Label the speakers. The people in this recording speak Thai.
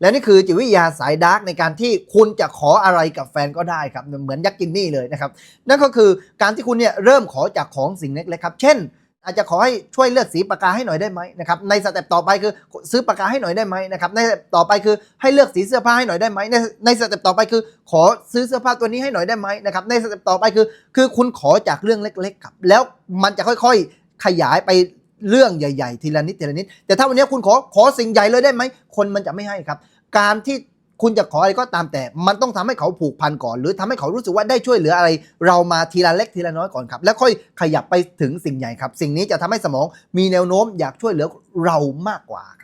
Speaker 1: และนี่คือจิตวิทยาสายดาร์กในการที่คุณจะขออะไรกับแฟนก็ได้ครับ เหมือนยักษ์กินนี่เลยนะครับ นั่นก็คือการที่คุณเนี่ยเริ่มขอจากของสิ่งเล็กๆครับ เช่น อาจจะขอให้ช่วยเลือกสีปากกาให้หน่อยได้ไหมนะครับ ในสเต็ปต่อไปคือซื้อปากกาให้หน่อยได้ไหมนะครับ ในสเต็ปต่อไปคือให้เลือกสีเสื้อผ้าให้หน่อยได้ไหม ในในสเต็ปต่อไปคือ ขอซื้อเสื้อผ้าตัวนี้ให้หน่อยได้ไหมนะครับ ในสเต็ปต่อไปคือ คือคุณขอจากเรื่องเล็กๆครับ แล้วมันจะค่อยๆขยายไป เรื่องใหญ่ ๆ ทีละนิดทีละนิด แต่ถ้าวันนี้คุณขอขอสิ่งใหญ่เลยได้ไหม คนมันจะไม่ให้ครับ การที่คุณจะขออะไรก็ตามแต่ มันต้องทำให้เขาผูกพันก่อน หรือทำให้เขารู้สึกว่าได้ช่วยเหลืออะไร เรามาทีละเล็กทีละน้อยก่อนครับ แล้วค่อยขยับไปถึงสิ่งใหญ่ครับ สิ่งนี้จะทำให้สมองมีแนวโน้มอยากช่วยเหลือเรามากกว่าครับ